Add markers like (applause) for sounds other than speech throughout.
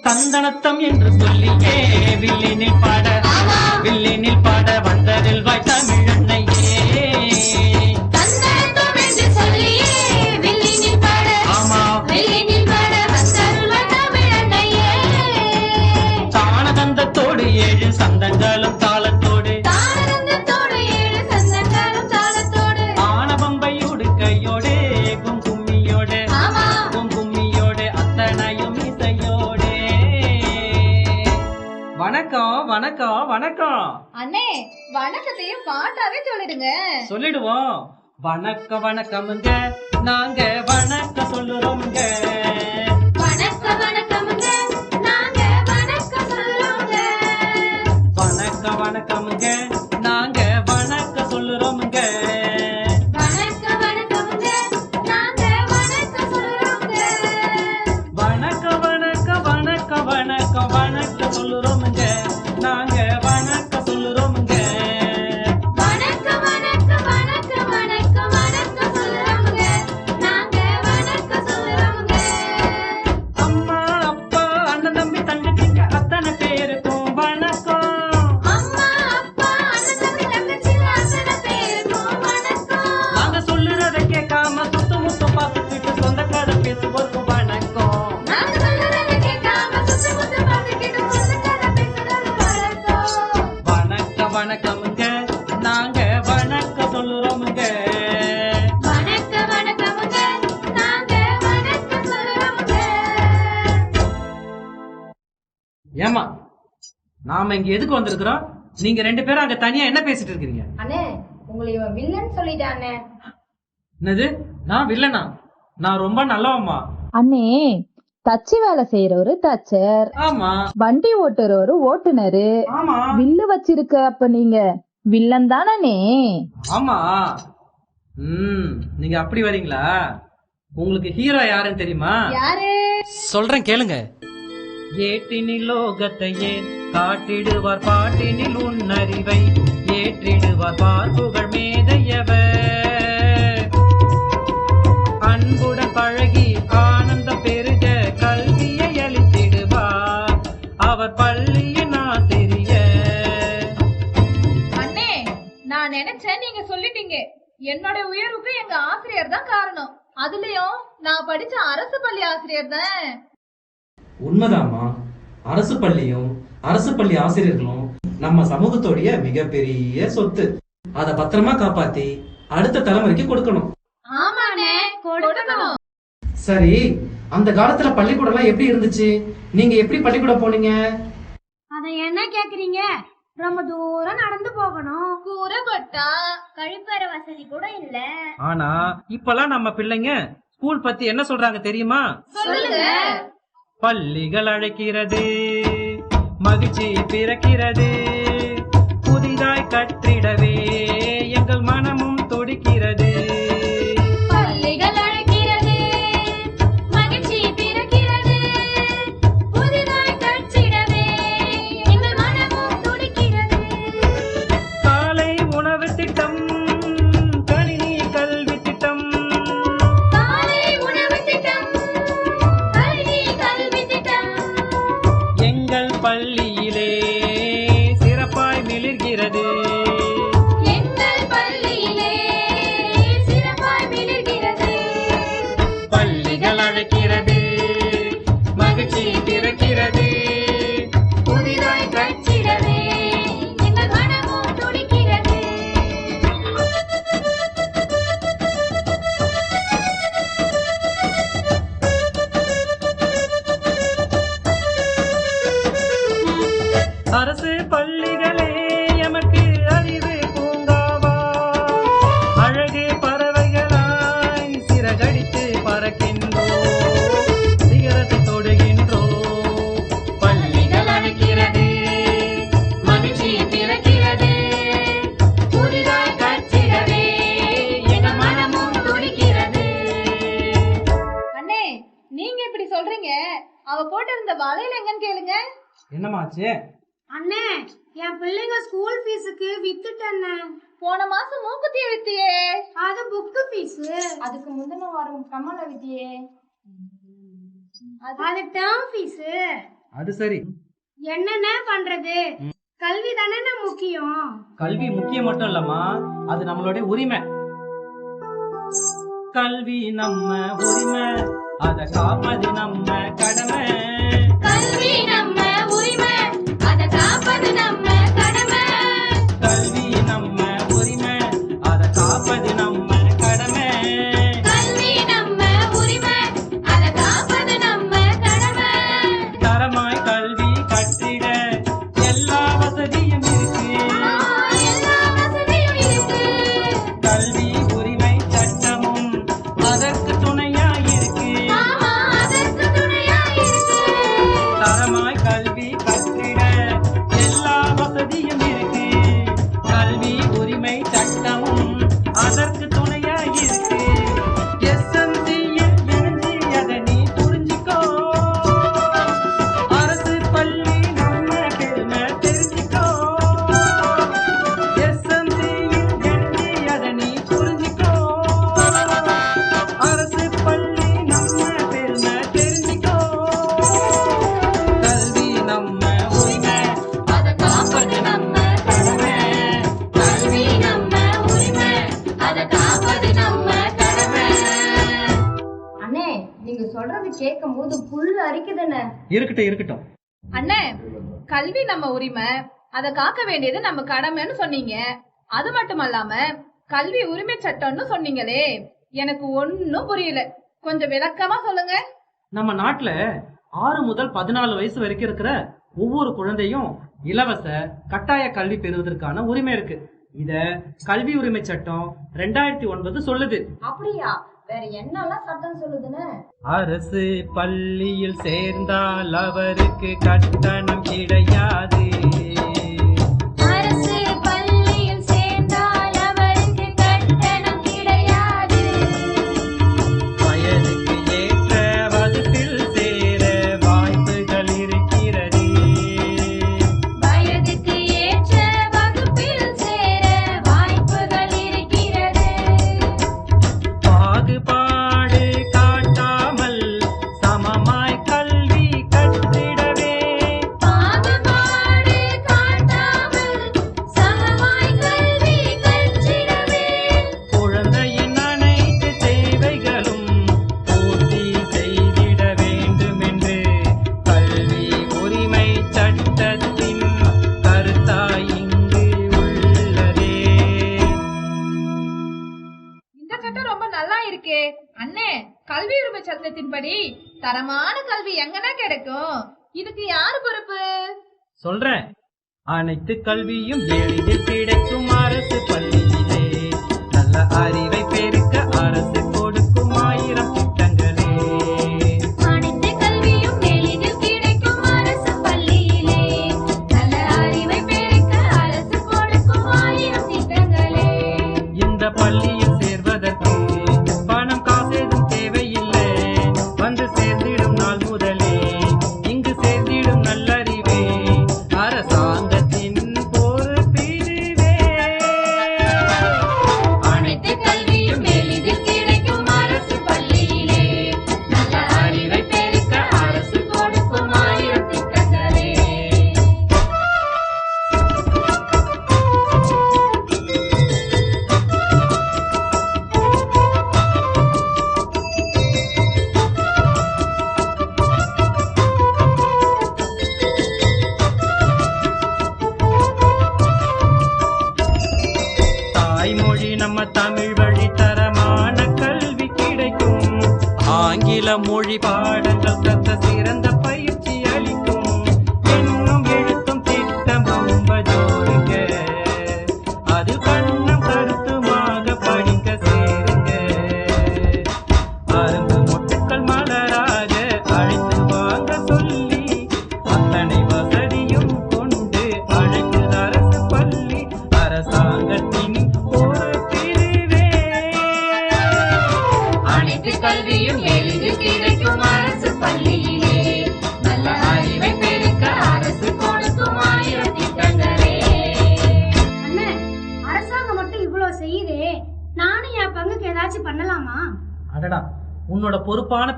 தந்தனத்தம் என்று சொல்லியே வில்லினில் பாட வில்லினில் பாட வந்ததில் வாய் தமிழ். வணக்கம் வணக்கம். வணக்கம் அண்ணே வணக்கத்தையும் பாட்டாவே சொல்லிடுங்க. சொல்லிடுவோம். வணக்க வணக்கமுங்க. நாங்க வணக்க சொல்லுறோமுங்க. வணக்க வணக்கமுங்க. இங்க எதுக்கு வந்திருக்கிறோம்? நீங்க ரெண்டு பேரும் அங்க தனியா என்ன பேசிட்டு இருக்கீங்க? அண்ணே உங்களை இவன் வில்லன் சொல்லிட்டானே என்னது? நான் வில்லனா? நான் ரொம்ப நல்லவம்மா. அண்ணே தச்சு வேலை செய்யறவரு தச்சர். ஆமா. வண்டி ஓட்டுறவரு ஓட்டுனரு. ஆமா. வில்லு வச்சிருக்க அப்ப நீங்க வில்லன் தானே ஆமா. ம் நீங்க அப்படி வரீங்களா? உங்களுக்கு ஹீரோ யாருன்னு தெரியுமா? யாரு? சொல்றேன் கேளுங்க. ஏட்டினில் லோகத்தையே காட்டிடுவார் பாட்டினில் உன்னறிவை. ஏற்றிடுவார் பார்ப்புகள் மேதையவர். அன்புடன் பழகி ஆனந்தம் பெருக கல்வியை அளித்திடுவார். அவர் பள்ளியின் ஆசிரியர். அண்ணே நான் நினைச்சேன் நீங்க சொல்லிட்டீங்க. என்னோட உயர்வுக்கு எங்க ஆசிரியர் தான் காரணம். அதுலயும் நான் படிச்ச அரசு பள்ளி ஆசிரியர் தான். உண்மைதாம்மா. அரசு பள்ளியும் அரசு பள்ளி ஆசிரியர்களும் நம்ம சமூகத்தோடைய மிகப்பெரிய சொத்து. அதை பத்திரமா காப்பாத்தி அடுத்த தலைமுறைக்கு கொடுக்கணும். சரி அந்த காலத்துல பள்ளிக்கூடம் எல்லாம் எப்படி இருந்துச்சு? நீங்க எப்படி பள்ளிக்கூடம் போனீங்க? அத என்ன கேக்குறீங்க? ரொம்ப தூரம் நடந்து போகணும். கூரை கொட்டா கழிப்பறை வசதி கூட இல்ல. ஆனா இப்பெல்லாம் நம்ம பிள்ளைங்க ஸ்கூல் பத்தி என்ன சொல்றாங்க தெரியுமா? சொல்லுங்க. பள்ளிகள் அழைக்கிறது. மகிழ்ச்சி பிறக்கிறது. புதிதாய் கற்றிடவே எங்கள் மனமும் அவ போட்டிருந்த வலையில எங்கன்னு கேளுங்க. என்னமாச்சு அண்ணே என் பிள்ளைங்க ஸ்கூல் ஃபீஸுக்கு வித்துட்டேண்ணே. போன மாசம் மூக்குத்தி வித்தியே. அது புக்கு ஃபீஸ் அதுக்கு முந்தின வாரம் கம்மல வித்தியே. அது டேர்ம் ஃபீஸ் அது சரி. என்னென்ன பண்றது? கல்வி தானே முக்கியம். கல்வி முக்கியம் மட்டும் இல்லம்மா அது நம்மளுடைய உரிமை. கல்வி நம்ம உரிமை. அத காப்பது நம்ம கடமை. இருக்கட்டும் இருக்கட்டும். அண்ணே கல்வி நம்ம உரிமை. அதை காக்க வேண்டியது நம்ம கடமைன்னு சொன்னீங்க. அது மட்டும் அல்லாம கல்வி உரிமை சட்டம்னு சொன்னீங்களே. எனக்கு ஒன்னும் புரியல. கொஞ்சம் விளக்கமா சொல்லுங்க. நம்ம நாட்டுல ஆறு முதல் பதினாலு வயசு வரைக்கும் இருக்கிற ஒவ்வொரு குழந்தையும் இலவச கட்டாய கல்வி பெறுவதற்கான உரிமை இருக்கு. இத கல்வி உரிமை சட்டம் ரெண்டாயிரத்தி ஒன்பது சொல்லுது. அப்படியா? வேற என்னெல்லாம் சட்டம் சொல்லுதுன்னு? அரசு பள்ளியில் சேர்ந்தால் அவருக்கு கட்டணம் கிடையாது. தரமான கல்வி எங்கன்னா கிடைக்கும். இதுக்கு யாரு பொறுப்பு? சொல்றேன். அனைத்து கல்வியும் எளிதில் கிடைக்கும் அரசு பள்ளியிலே. நல்ல அறிவை பெருக்க அரசு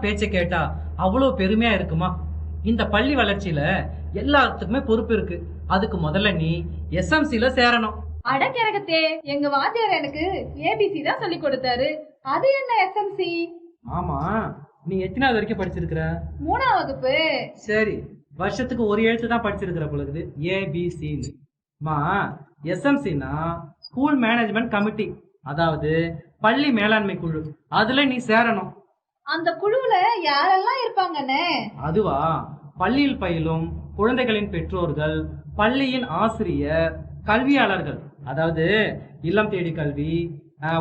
பேச்சை கேட்டா அவ்வளோ பெருமையா இருக்குமா? இந்த பள்ளி வளர்ச்சியில எல்லாத்துக்குமே பொறுப்பு இருக்கு. அதுக்கு முதல்ல நீ எஸ்எம்சில சேரணும். அடக்கிறகத்தே எங்க வாத்தியார் எனக்கு ஏபிசி தான் சொல்லி கொடுத்தாரு. அது என்ன எஸ்எம்சி ஆமா நீ எத்தனாவது வரைக்கும் படிச்சிருக்கிற? மூணாவது வகுப்பு. சரி வருஷத்துக்கு ஒரு எழுத்து தான் படிச்சிருக்கிற பொழுது ஏபிசின்னு மா எஸ்எம்சினா ஸ்கூல் மேனேஜ்மெண்ட் கமிட்டி அதாவது பள்ளி மேலாண்மை குழு. அதுல நீ சேரணும். அந்த குழுவுல யாரெல்லாம் இருப்பாங்கண்ணே அதுவா? பள்ளியில் பயிலும் குழந்தைகளின் பெற்றோர்கள் பள்ளியின் ஆசிரியர் கல்வியாளர்கள். அதாவது இல்லம் தேடி கல்வி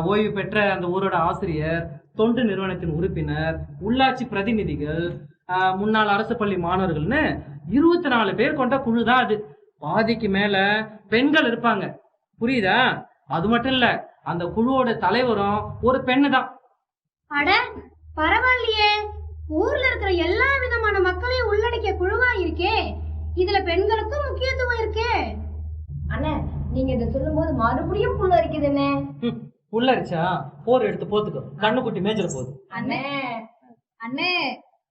ஓய்வு பெற்ற அந்த ஊரோட ஆசிரியர் தொண்டு நிறுவனத்தின் உறுப்பினர் உள்ளாட்சி பிரதிநிதிகள் முன்னாள் அரசு பள்ளி மாணவர்கள்னு இருபத்தி நாலு பேர் கொண்ட குழு தான் அது. பாதிக்கு மேல பெண்கள் இருப்பாங்க. புரியுதா? அது மட்டும் இல்ல அந்த குழுவோட தலைவரும் ஒரு பெண்ணு தான் பரவாயில்லையே. ஊர்ல இருக்கிற எல்லா விதமான மக்களையும் உள்ளடக்கிய குழுவா இருக்கே. இதுல பெண்களுக்கும் முக்கியத்துவம் இருக்கே. அண்ணே நீங்க இதை சொல்லும்போது மறுபடியும் புள்ள இருக்குதுண்ணே ஹம், புல்லரிச்சா போர் எடுத்து போத்துக்கோ. கண்ணுக்குட்டி மேய்ச்சல போகுது அண்ணே. அண்ணே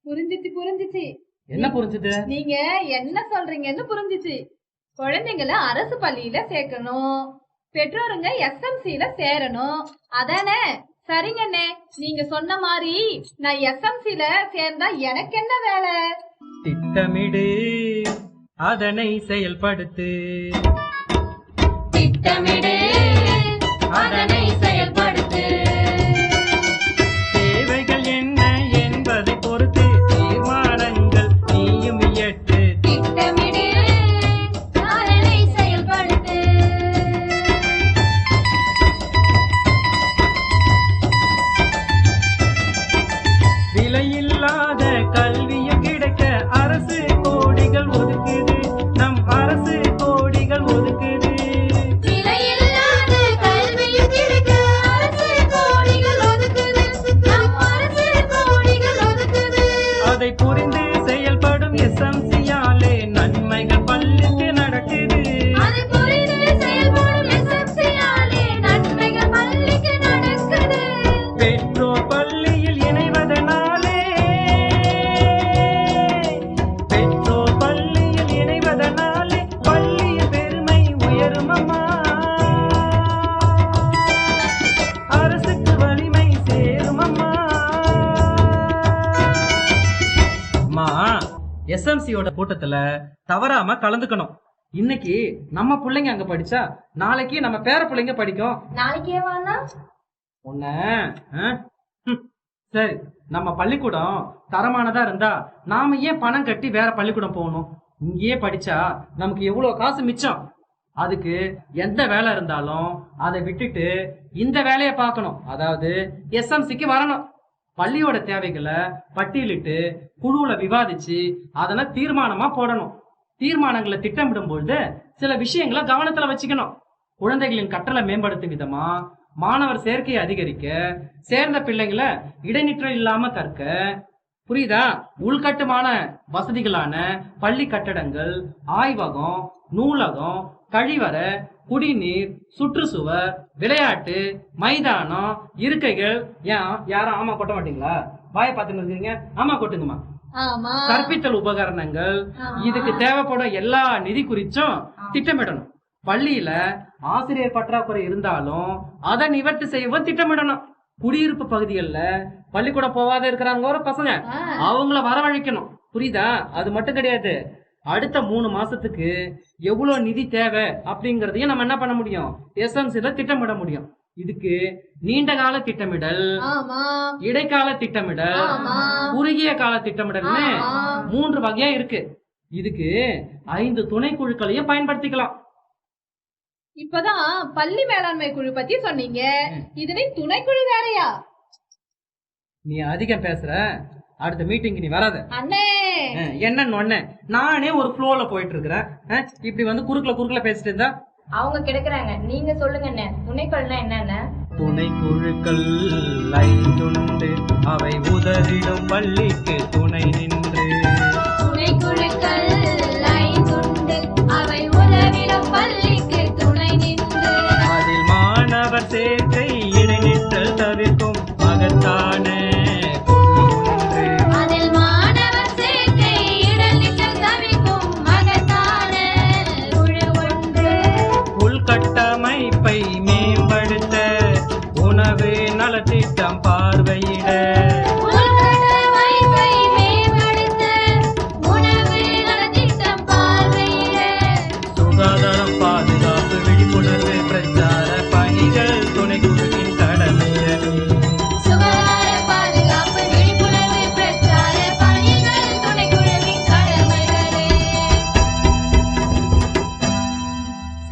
புரிஞ்சிச்சு புரிஞ்சிச்சு. என்ன புரிஞ்சுது? நீங்க என்ன சொல்றீங்கன்னு புரிஞ்சிச்சு. குழந்தைங்கள அரசு பள்ளியில சேர்க்கணும். பெற்றோருங்க எஸ்எம்சில சேரணும். அதானே? சரிங்கண்ணே நீங்க சொன்ன மாதிரி நான் எஸ்எம்சில சேர்ந்தா எனக்கு என்ன வேலை? திட்டமிடு அதனை செயல்படுத்து. திட்டமிடு அதனை எஸ்எம்சியோட கூட்டத்துல தவறாம கலந்துக்கணும். இன்னைக்கு நம்ம பிள்ளைங்க அங்க படிச்சா நாளைக்கு நம்ம பேர பிள்ளைங்க படிக்கும். நாளைக்கே. சரி நம்ம பள்ளிக்கூடம் தரமானதா இருந்தா நாம ஏன் பணம் கட்டி வேற பள்ளிக்கூடம் போகணும்? இங்கேயே படிச்சா நமக்கு எவ்வளவு காசு மிச்சம்? அதுக்கு எந்த வேலை இருந்தாலும் அதை விட்டுட்டு இந்த வேலையை பார்க்கணும். அதாவது எஸ்எம்சிக்கு வரணும். பள்ளியோட தேவைகளை பட்டியலிட்டு குழுவில் விவாதிச்சு அதெல்லாம் தீர்மானமா போடணும். தீர்மானங்களை திட்டமிடும் பொழுது சில விஷயங்களை கவனத்துல வச்சுக்கணும். குழந்தைகளின் கற்றலை மேம்படுத்தும் விதமா மாணவர் சேர்க்கையை அதிகரிக்க சேர்ந்த பிள்ளைங்களை இடைநிற்றல் இல்லாம கற்க புரியுதா? உள்கட்டுமான வசதிகளான பள்ளி கட்டடங்கள் ஆய்வகம் நூலகம் கழிவறை குடிநீர் சுற்றுச்சுவர் விளையாட்டு மைதானம் இருக்கைகள். ஏன்? யாரும் ஆமா கொட்ட மாட்டீங்களா? வாயை பார்த்துன்னு இருக்கீங்க ஆமா கொட்டுங்கம்மா. கற்பித்தல் உபகரணங்கள். இதுக்கு தேவைப்படும் எல்லா நிதி குறிச்சும் திட்டமிடணும். பள்ளியில ஆசிரியர் பற்றாக்குறை இருந்தாலும் அதை நிவர்த்தி செய்யவும் திட்டமிடணும். குடியிருப்பு பகுதிகளில் பள்ளிக்கூடம் போகாத இருக்கிறாங்க ஒரு பசங்க. அவங்கள வரவழைக்கணும். புரியுதா? அது மட்டும் கிடையாது. அடுத்த மூணு மாசத்துக்கு எவ்வளவு நிதி தேவை அப்படிங்கறதையும் நம்ம என்ன பண்ண முடியும்? எஸ்எம்சில திட்டமிட முடியும். இதுக்கு நீண்ட கால திட்டமிடல் இடைக்கால திட்டமிடல். குறுகிய கால திட்டமிடல்னு. மூன்று வகையா இருக்கு. இதுக்கு ஐந்து துணை குழுக்களையும் பயன்படுத்திக்கலாம். இப்பதான் பள்ளி மேலாண்மை குழு பத்தி சொன்னீங்க. இதுல துணைக்குழு வேறயா? நீ அதிகம் பேசுற. அடுத்த மீட்டிங் நீ வராத. என்னன்னு ஒண்ணு நானே ஒரு ஃப்ளோல போயிட்டு இருக்கிறேன் இப்படி வந்து குறுக்குல குறுக்குல பேசிட்டு இருந்தா? அவங்க கிடக்குறாங்க. நீங்க சொல்லுங்க என்ன துணைக்கொள்னா என்னென்ன? துணை குழுக்கள் ஐந்துண்டு அவை உதவிடும் பள்ளிக்கு துணை நின்று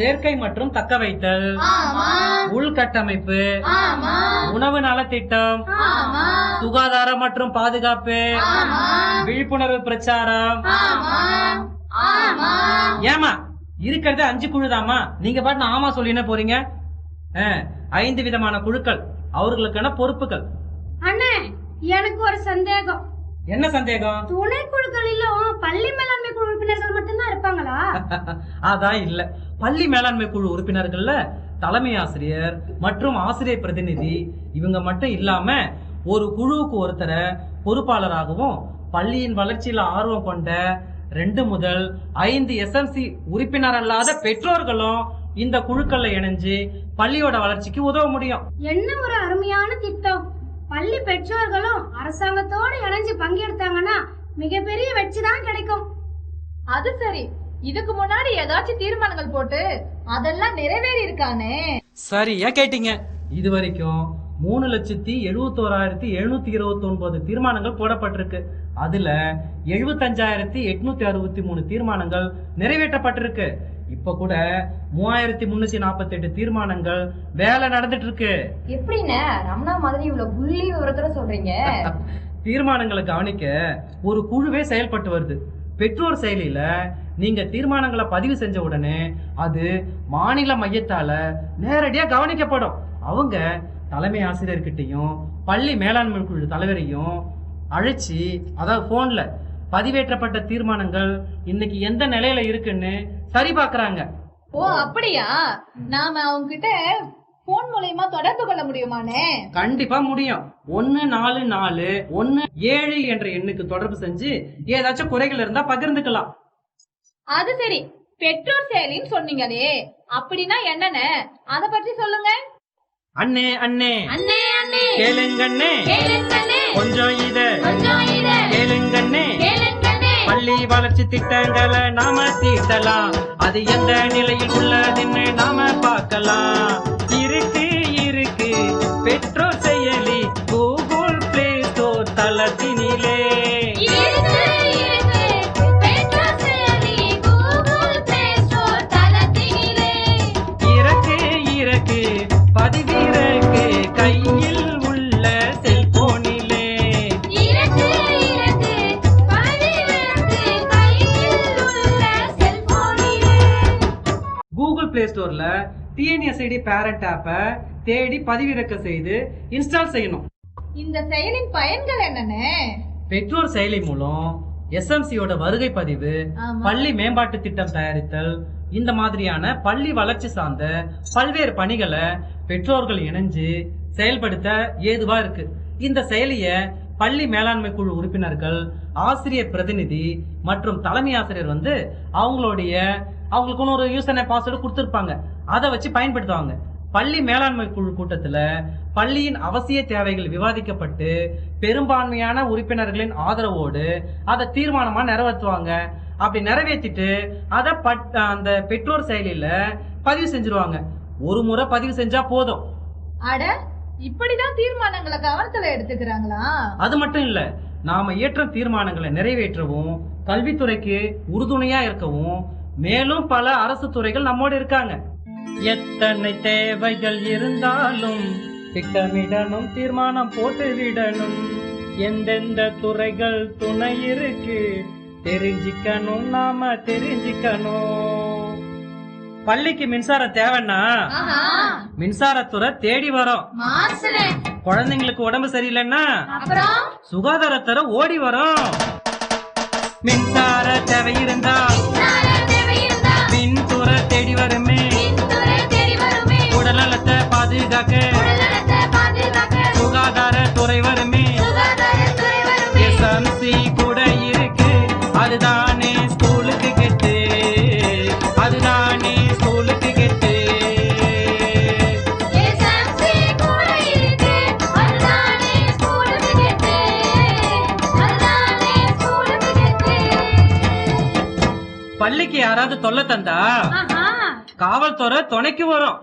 சேர்க்கை மற்றும் தக்க வைத்தல். உள்கட்டமைப்பு. உணவு நலத்திட்டம். ஆமா சுகாதார மற்றும் பாதுகாப்பு. விழிப்புணர்வு பிரச்சாரம். ஏமா இருக்கிறது அஞ்சு குழுதாமா நீங்க பாட்டு ஆமா சொல்லின போறீங்க? ஐந்து விதமான குழுக்கள். அவர்களுக்கான பொறுப்புகள். அண்ணே எனக்கு ஒரு சந்தேகம். என்ன சந்தேகம்? துணை குழுக்களிலும் பள்ளி மேலாண்மை குழு உறுப்பினர்கள் மட்டும்தான் இருப்பாங்களா? (laughs) அதான் இல்ல. பள்ளி மேலாண்மை குழு உறுப்பினர்கள்ல தலைமை ஆசிரியர் மற்றும் ஆசிரியர் பிரதிநிதி இவங்க மட்டும் இல்லாம ஒரு குழுவுக்கு ஒருத்தரை பொறுப்பாளராகவும் பள்ளியின் வளர்ச்சியில ஆர்வம் கொண்ட ரெண்டு முதல் ஐந்து எஸ்எம்சி உறுப்பினர் அல்லாத பெற்றோர்களும் இந்த குழுக்கள்ல இணைஞ்சு பள்ளியோட வளர்ச்சிக்கு உதவ முடியும். என்ன ஒரு அருமையான திட்டம். பள்ளி பெற்றோர்களும் அரசாங்கத்தோட இணைஞ்சு பங்கெடுத்தாங்கன்னா மிகப்பெரிய வெற்றி தான் கிடைக்கும். அது சரி. இதுக்கு முன்னாடி ஏதாச்சும் தீர்மானங்கள் போட்டு அதெல்லாம் நிறைவேறி இருக்கானே சரியா கேட்டீங்க? இது வரைக்கும் மூணு லட்சத்தி எழுபத்தோராயிரத்தி எழுநூத்தி இருபத்தி ஒன்பது தீர்மானங்கள் போடப்பட்டிருக்கு. அதுல எழுபத்தஞ்சாயிரத்தி எட்நூத்தி அறுபத்தி மூணு தீர்மானங்கள் நிறைவேற்றப்பட்டிருக்கு. இப்ப கூட மூவாயிரத்தி முன்னூத்தி நாற்பத்தி எட்டு தீர்மானங்கள் வேலை நடந்துட்டு இருக்கு எப்படிண்ணே? ரமணா மாதிரி இவ்வளவு புள்ளி விவரத்தோட சொல்றீங்க. (laughs) தீர்மானங்களை கவனிக்க ஒரு குழுவே செயல்பட்டு வருது. பெற்றோர் செயலியில நீங்க தீர்மானங்களை பதிவு செஞ்ச உடனே அது மாநில மையத்தால நேரடியா கவனிக்கப்படும். அவங்க தலைமை ஆசிரியர்கிட்டையும் பள்ளி மேலாண்மை குழு தலைவரையும் அழைச்சி அதாவது போன்ல பதிவேற்றப்பட்ட தீர்மானங்கள் இன்னைக்கு எந்த நிலையில இருக்குன்னு சரி பார்க்கறாங்க ஓ அப்படியா? நாம அவங்க கிட்ட போன் மூலயமா தொடர்பு கொள்ள முடியுமானே? கண்டிப்பா முடியும். ஒன்னு நாலு நாலு ஒன்னு ஏழு என்ற எண்ணுக்கு தொடர்பு செஞ்சு ஏதாச்சும் குறைகள் இருந்தா பகிர்ந்துக்கலாம். அது சரி. பெற்றோர் செயலின்னு சொன்னீங்களே அப்படின்னா என்னன்னு அத பற்றி சொல்லுங்க. அண்ணே அண்ணே. அண்ணே அண்ணே. கேளுங்கண்ணே. கொஞ்சம் இத. கொஞ்சம் இத. கேளுங்கண்ணே கேளுங்கண்ணே. பள்ளி வளர்ச்சி திட்டங்களை நாம தீட்டலாம். அது எந்த நிலையில் உள்ளதுன்னு நாம பார்க்கலாம். டிஎன்எஸ்ஐடி பேரண்ட் ஆப்பை தேடி பதிவிறக்க செய்து இன்ஸ்டால் செய்யணும். இந்த செயலின் பயன்கள் என்னன்னு? பெற்றோர் செயலி மூலம் எஸ்எம்சியோட வருகை பதிவு. பள்ளி மேம்பாட்டு திட்டம் தயாரித்தல் இந்த மாதிரியான பள்ளி வளர்ச்சி சார்ந்த பல்வேறு பணிகளை பெற்றோர்கள் இணைஞ்சு செயல்படுத்த ஏதுவா இருக்கு. இந்த செயலிய பள்ளி மேலாண்மை குழு உறுப்பினர்கள் ஆசிரியர் பிரதிநிதி மற்றும் தலைமை ஆசிரியர் வந்து அவங்களுடைய அவங்களுக்குன்னு ஒரு யூசர் பாஸ்வேர்டு கொடுத்துருப்பாங்க. அதை வச்சு பயன்படுத்துவாங்க. பள்ளி மேலாண்மை குழு கூட்டத்தில் பள்ளியின் அவசிய தேவைகள் விவாதிக்கப்பட்டு பெரும்பான்மையான உறுப்பினர்களின் ஆதரவோடு அதை தீர்மானமாக நிறைவேற்றுவாங்க. அப்படி நிறைவேற்றிட்டு அதை பட் அந்த பெற்றோர் செயலியில் பதிவு செஞ்சிருவாங்க. ஒரு முறை பதிவு செஞ்சா போதும். அட இப்படிதான் தீர்மானங்களை கவனத்துல எடுத்துக்கிறாங்களா? அது மட்டும் இல்ல நாம இயற்றும் தீர்மானங்களை நிறைவேற்றவும் கல்வித்துறைக்கு உறுதுணையா இருக்கவும் மேலும் பல அரசு துறைகள் நம்மோடு இருக்காங்க. எத்தனை தேவைகள் இருந்தாலும் திட்டமிடணும் தீர்மானம் போட்டு விடணும் எந்தெந்த துறைகள் துணை இருக்கு தெரிஞ்சிக்கணும் நாம தெரிஞ்சிக்கணும். பள்ளிக்கு மின்சாரம் தேவைன்னா மின்சாரத்துறை தேடி வரும். குழந்தைங்களுக்கு உடம்பு சரியில்லைன்னா சுகாதாரத்துறை ஓடி வரும். மின்சார தேவை இருந்தா மின்துறை தேடி வருமே. உடல்நலத்தை பாதுகாக்க. பாதுகாக்க. சுகாதாரத்துறை வருமே. சுகாதாரத்துறை வருமே. எஸ்எம்சி கூட இருக்கு. அதுதானே பள்ளிக்கு யாராவது தொல்லை தந்தா? காவல்துறை துணைக்கு வரும்.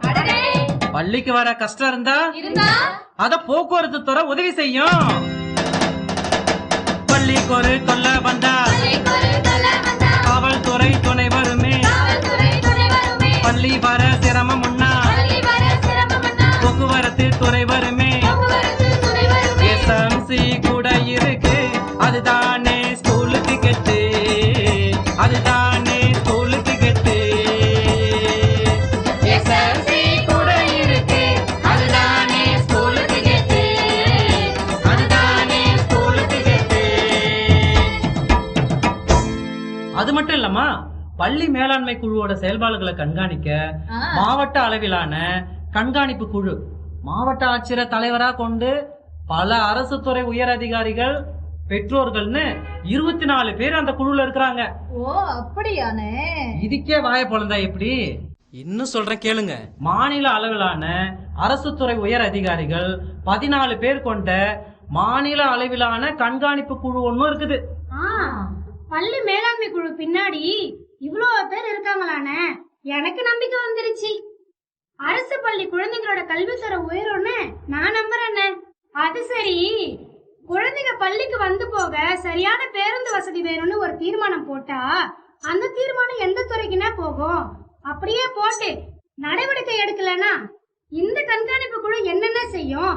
பள்ளிக்கு வர கஷ்டம் இருந்தா? அத போக்குவரத்து துறை உதவி செய்யும். பள்ளிக்கு ஒரு தொல்லை வந்தா? காவல்துறை துணை வருமே? பள்ளி வர சிரமம் உண்ணா போக்குவரத்து துறை வரும்? இல்லம்மா. பள்ளி மேலாண்மை குழுவோட செயல்பாடுகளை கண்காணிக்க. மாவட்ட அளவிலான கண்காணிப்பு குழு மாவட்ட ஆட்சியரை தலைவரா கொண்டு பல அரசு துறை உயர் அதிகாரிகள் பெற்றோர்கள்னு இருபத்தி நாலு பேர் அந்த குழுல இருக்கிறாங்க. ஓ அப்படியானே இதுக்கே வாய பொழந்தா எப்படி? இன்னும் சொல்றேன் கேளுங்க. மாநில அளவிலான அரசு துறை உயர் அதிகாரிகள் பதினாலு பேர் கொண்ட மாநில அளவிலான கண்காணிப்பு குழு ஒன்னும் இருக்குது. பள்ளி மேலாண்மை குழு பின்னாடி இவ்வளோ பேர் இருக்காங்களானே? எனக்கு நம்பிக்கை வந்துருச்சு. அரசு பள்ளி குழந்தைங்களோட கல்வித்தர உயரும்னு நான் நம்புறேனே. அது சரி. குழந்தைங்க பள்ளிக்கு வந்து போக சரியான பேருந்து வசதி வேணும்னு ஒரு தீர்மானம் போட்டா அந்த தீர்மானம் எந்த துறைக்குன்னா போகும். அப்படியே போட்டு நடவடிக்கை எடுக்கலனா இந்த கண்காணிப்பு குழு என்னென்ன செய்யும்?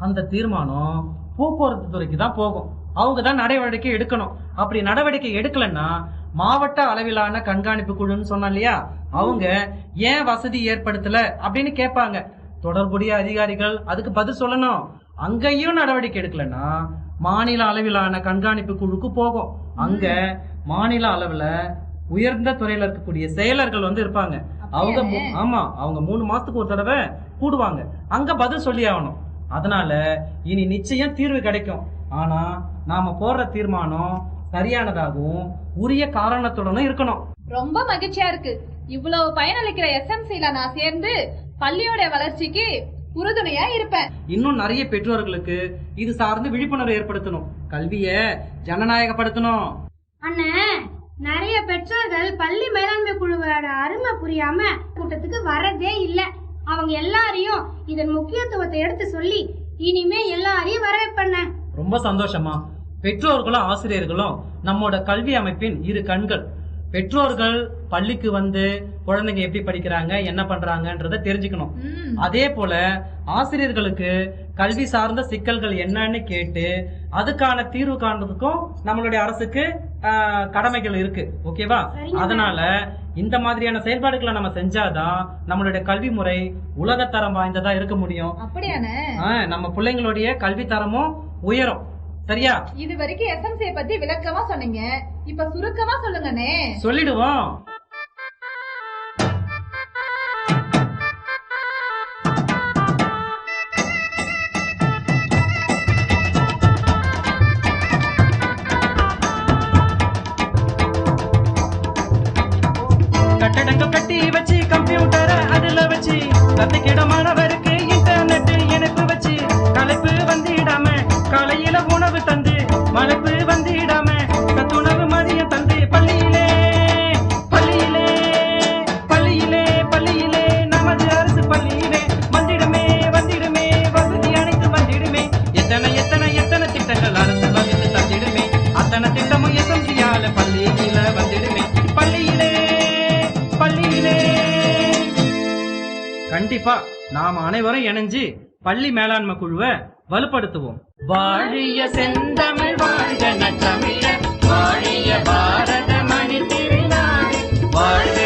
அந்த தீர்மானம் போக்குவரத்து துறைக்கு தான் போகும். அவங்க தான் நடவடிக்கை எடுக்கணும். அப்படி நடவடிக்கை எடுக்கலன்னா மாவட்ட அளவிலான கண்காணிப்பு குழுன்னு சொன்னா இல்லையா? அவங்க ஏன் வசதி ஏற்படுத்தல அப்படின்னு கேட்பாங்க. தொடர்புடைய அதிகாரிகள் அதுக்கு பதில் சொல்லணும். அங்கேயும் நடவடிக்கை எடுக்கலன்னா மாநில அளவிலான கண்காணிப்பு குழுக்கு போகும். அங்க மாநில அளவுல உயர்ந்த துறையில இருக்கக்கூடிய செயலர்கள் வந்து இருப்பாங்க. அவங்க ஆமா அவங்க மூணு மாசத்துக்கு ஒரு தடவை கூடுவாங்க. அங்க பதில் சொல்லி ஆகணும். அதனால இனி நிச்சயம் தீர்வு கிடைக்கும். ஆனா நாம போடுற தீர்மானம் சரியானதாகவும் உரிய காரணத்துடனும் இருக்கணும். ரொம்ப மகிழ்ச்சியா இருக்கு. இவ்வளவு பயனளிக்கிற எஸ்எம்சில நான் சேர்ந்து பள்ளியோட வளர்ச்சிக்கு உறுதுணையா இருப்பேன். இன்னும் நிறைய பெற்றோர்களுக்கு இது சார்ந்து விழிப்புணர்வு ஏற்படுத்தணும். கல்விய ஜனநாயகப்படுத்தணும். அண்ணே நிறைய பெற்றோர்கள் பள்ளி மேலாண்மை குழுவோட அருமை புரியாம கூட்டத்துக்கு வரதே இல்ல. அவங்க எல்லாரையும் இதன் முக்கியத்துவத்தை எடுத்து சொல்லி இனிமே எல்லாரையும் வர வைப்பண்ண ரொம்ப சந்தோஷமா. பெற்றோர்களும் ஆசிரியர்களும் நம்மோட கல்வி அமைப்பின் இரு கண்கள். பெற்றோர்கள் பள்ளிக்கு வந்து குழந்தைங்க எப்படி படிக்கிறாங்க என்ன பண்றாங்கன்றத தெரிஞ்சுக்கணும். அதே போல ஆசிரியர்களுக்கு கல்வி சார்ந்த சிக்கல்கள் என்னன்னு கேட்டு அதுக்கான தீர்வு காண்றதுக்கும் நம்மளுடைய அரசுக்கு ஆஹ், கடமைகள் இருக்கு. ஓகேவா? அதனால இந்த மாதிரியான செயல்பாடுகளை நம்ம செஞ்சாதான் நம்மளுடைய கல்வி முறை உலகத்தரம் வாய்ந்ததா இருக்க முடியும். நம்ம பிள்ளைங்களுடைய கல்வி தரமும் உயரும். சரியா? இது வரைக்கும் எஸ்எம்சிய பத்தி விளக்கமா சொன்னீங்க. இப்ப சுருக்கமா சொல்லுங்கண்ணே. சொல்லிடுவோம். கட்டடங்கள் கட்டி வச்சு கம்ப்யூட்டரை அதுல வச்சு கத்துக்கிட கண்டிப்பா நாம் அனைவரும் இணைஞ்சு பள்ளி மேலாண்மை குழுவை வலுப்படுத்துவோம். வாழிய செந்தமிழ் வாழ்க நற்றமிழ. வாழிய பாரத மணி திருநாடு வாழ்க